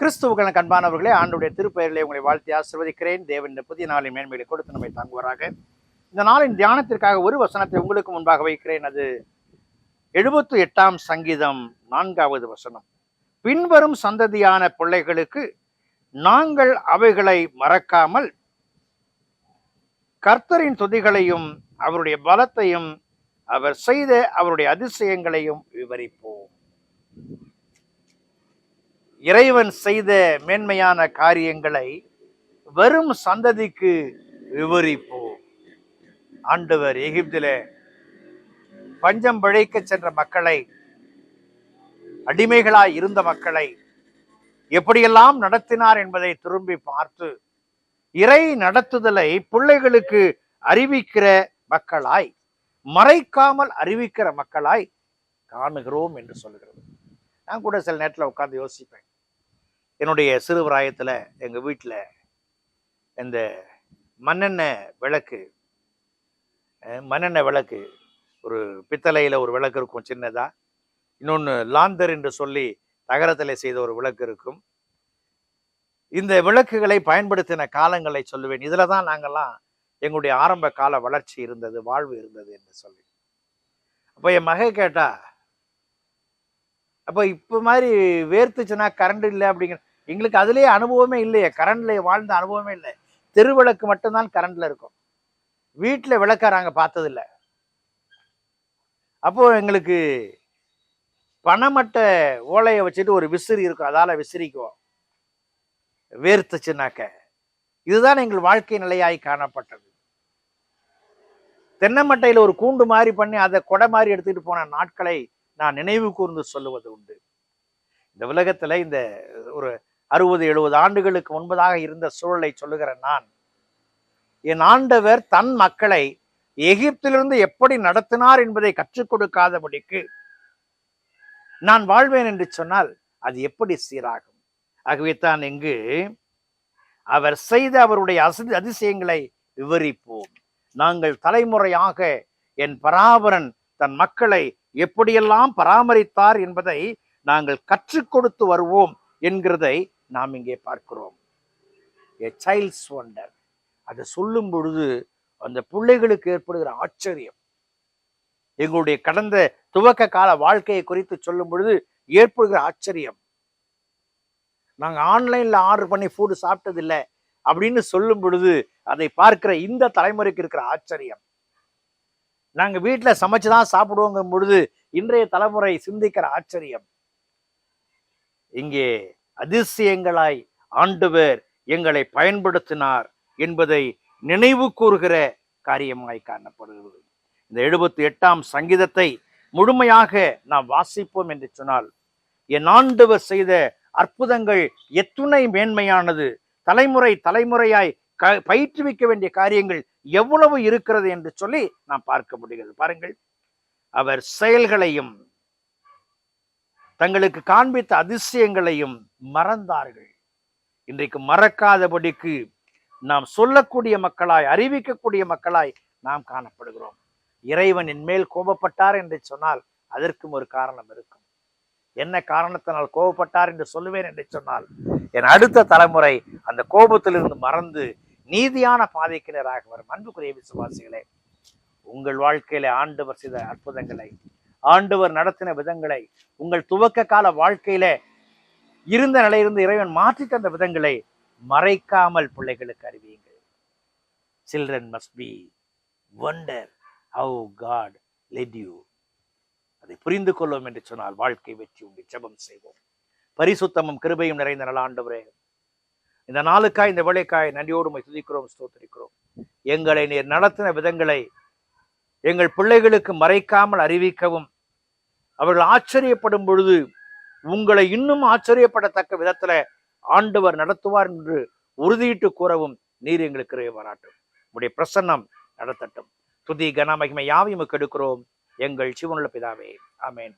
கிறிஸ்துவுக்கள் கண்பானவர்களே ஆண்டுடைய திருப்பெயர்களை உங்களை வாழ்த்தி ஆசிர்வதிக்கிறேன். தேவன் இந்த புதிய நாளின் மேன்மைகளை கொடுத்து நம்மை தாங்குவாராக. இந்த நாளின் தியானத்திற்காக ஒரு வசனத்தை உங்களுக்கு முன்பாக வைக்கிறேன். அது எழுபத்து எட்டாம் சங்கீதம் நான்காவது வசனம். பின்வரும் சந்ததியான பிள்ளைகளுக்கு நாங்கள் அவைகளை மறக்காமல் கர்த்தரின் துதிகளையும் அவருடைய பலத்தையும் அவர் செய்த அவருடைய அதிசயங்களையும் விவரிப்போம். இறைவன் செய்த மேன்மையான காரியங்களை வரும் சந்ததிக்கு விவரிப்போம் ஆண்டவர் எகிப்தில பஞ்சம் பிழைக்க சென்ற மக்களை அடிமைகளாய் இருந்த மக்களை எப்படியெல்லாம் நடத்தினார் என்பதை திரும்பி பார்த்து இறை நடத்துதலை பிள்ளைகளுக்கு அறிவிக்கிற மக்களாய் மறைக்காமல் அறிவிக்கிற மக்களாய் காணுகிறோம் என்று சொல்லுகிறது. நான் கூட சில நேரத்தில் உட்காந்து யோசிப்பேன். என்னுடைய சிறு பிராயத்தில் எங்கள் வீட்டில் இந்த மண்ணெண்ணெய் விளக்கு மண்ணெண்ணெய் விளக்கு ஒரு பித்தளையில் ஒரு விளக்கு இருக்கும் சின்னதாக இன்னொன்று லாந்தர் என்று சொல்லி தகரத்தில் செய்த ஒரு விளக்கு இருக்கும். இந்த விளக்குகளை பயன்படுத்தின காலங்களை சொல்லுவேன். இதில் தான் நாங்கள்லாம் எங்களுடைய ஆரம்ப கால வளர்ச்சி இருந்தது வாழ்வு இருந்தது என்று சொல்லி. அப்போ என் மகை கேட்டா அப்போ இப்போ மாதிரி வேர்த்துச்சுன்னா கரண்ட் இல்லை அப்படிங்கிற எங்களுக்கு அதுலேயே அனுபவமே இல்லையே. கரண்ட்ல வாழ்ந்த அனுபவமே இல்லை. தெருவிளக்கு மட்டும்தான் கரண்ட்ல இருக்கும். வீட்டில் விளக்க நாங்கள் பார்த்ததில்ல. அப்போ எங்களுக்கு பணமட்ட ஓலையை வச்சுட்டு ஒரு விசிறி இருக்கும். அதால விசிறிக்குவோம். வேர்த்துச்சுனாக்க இதுதான் எங்கள் வாழ்க்கை நிலையாய் காணப்பட்டது. தென்னமட்டையில் ஒரு கூண்டு மாதிரி பண்ணி அதை கொடை மாதிரி எடுத்துட்டு போன நாட்களை நான் நினைவு கூர்ந்து சொல்லுவது உண்டு. இந்த உலகத்துல இந்த ஒரு அறுபது எழுபது ஆண்டுகளுக்கு முன்பதாக இருந்த சூழலை சொல்லுகிற நான் என் ஆண்டவர் தன் மக்களை எகிப்திலிருந்து எப்படி நடத்தினார் என்பதை கற்றுக் கொடுக்காதபடிக்கு நான் வாழ்வேன் என்று சொன்னால் அது எப்படி சீராகும்? ஆகவே தான் இங்கு அவர் செய்த அவருடைய அசதி அதிசயங்களை விவரிப்போம். நாங்கள் தலைமுறையாக என் பராபரன் தன் மக்களை எப்படியெல்லாம் பராமரித்தார் என்பதை நாங்கள் கற்றுக் கொடுத்து வருவோம் என்கிறதை நாம் இங்கே பார்க்கிறோம். எ சைல்ட்ஸ் ஒண்டர் அதை சொல்லும் பொழுது அந்த பிள்ளைகளுக்கு ஏற்படுகிற ஆச்சரியம். எங்களுடைய கடந்த துவக்க கால வாழ்க்கையை குறித்து சொல்லும் பொழுது ஏற்படுகிற ஆச்சரியம். நாங்கள் ஆன்லைன்ல ஆர்டர் பண்ணி ஃபுட் சாப்பிட்டதில்லை அப்படின்னு சொல்லும் பொழுது அதை பார்க்கிற இந்த தலைமுறைக்கு இருக்கிற ஆச்சரியம். நாங்கள் வீட்டில் சமைச்சு தான் சாப்பிடுவோங்கும் பொழுது இன்றைய தலைமுறை சிந்திக்கிற ஆச்சரியம். இங்கே அதிசயங்களாய் ஆண்டவர் எங்களை பயன்படுத்தினார் என்பதை நினைவு கூறுகிற காரியமாய் காணப்படுகிறது. இந்த எழுபத்தி எட்டாம் சங்கீதத்தை முழுமையாக நாம் வாசிப்போம் என்று சொன்னால் என் ஆண்டவர் செய்த அற்புதங்கள் எத்துணை மேன்மையானது தலைமுறை தலைமுறையாய் க பயிற்றுவிக்க வேண்டிய காரியங்கள் எவ்வளவு இருக்கிறது என்று சொல்லி நாம் பார்க்க முடிகிறது. பாருங்கள். அவர் செயல்களையும் தங்களுக்கு காண்பித்த அதிசயங்களையும் மறந்தார்கள். இன்றைக்கு மறக்காதபடிக்கு நாம் சொல்லக்கூடிய மக்களாய் அறிவிக்கக்கூடிய மக்களாய் நாம் காணப்படுகிறோம். இறைவன் என் மேல் கோபப்பட்டார் என்று சொன்னால் அதற்கும் ஒரு காரணம் இருக்கும். என்ன காரணத்தினால் கோபப்பட்டார் என்று சொல்லுவேன் என்று சொன்னால் என் அடுத்த தலைமுறை அந்த கோபத்திலிருந்து மறந்து நீதியான பாதைக்கு நேராக வரும். அன்புக்குரிய விசுவாசிகளே உங்கள் வாழ்க்கையில ஆண்டவர் செய்த அற்புதங்களை ஆண்டவர் நடத்தின விதங்களை உங்கள் துவக்க கால வாழ்க்கையில இருந்த நிலையிலிருந்து இறைவன் மாற்றி தந்த விதங்களை மறைக்காமல் பிள்ளைகளுக்கு அறிவியுங்கள். Children must be wonder how God let you அதை புரிந்து கொள்வோம் என்று சொன்னால் வாழ்க்கை வெற்றி உண்டு ஜபம் செய்வோம். பரிசுத்தமும் கிருபையும் நிறைந்த நல ஆண்டவரே. இந்த நாளுக்காய் இந்த வேலைக்காய் நன்றியோடு உண்மை துதிக்கிறோம் ஸ்தோத்திரிக்கிறோம். எங்களை நீர் நடத்தின விதங்களை எங்கள் பிள்ளைகளுக்கு மறைக்காமல் அறிவிக்கவும். அவர்கள் ஆச்சரியப்படும் பொழுது உங்களை இன்னும் ஆச்சரியப்படத்தக்க விதத்துல ஆண்டவர் நடத்துவார் என்று உறுதியிட்டு கூறவும் நீர் எங்களுக்கு வராட்டும் உடைய பிரசன்னம் நடத்தட்டும். துதி கனமகிமை யாவையும் கெடுக்கிறோம் எங்கள் சிவனுள்ள பிதாவே. ஆமென்.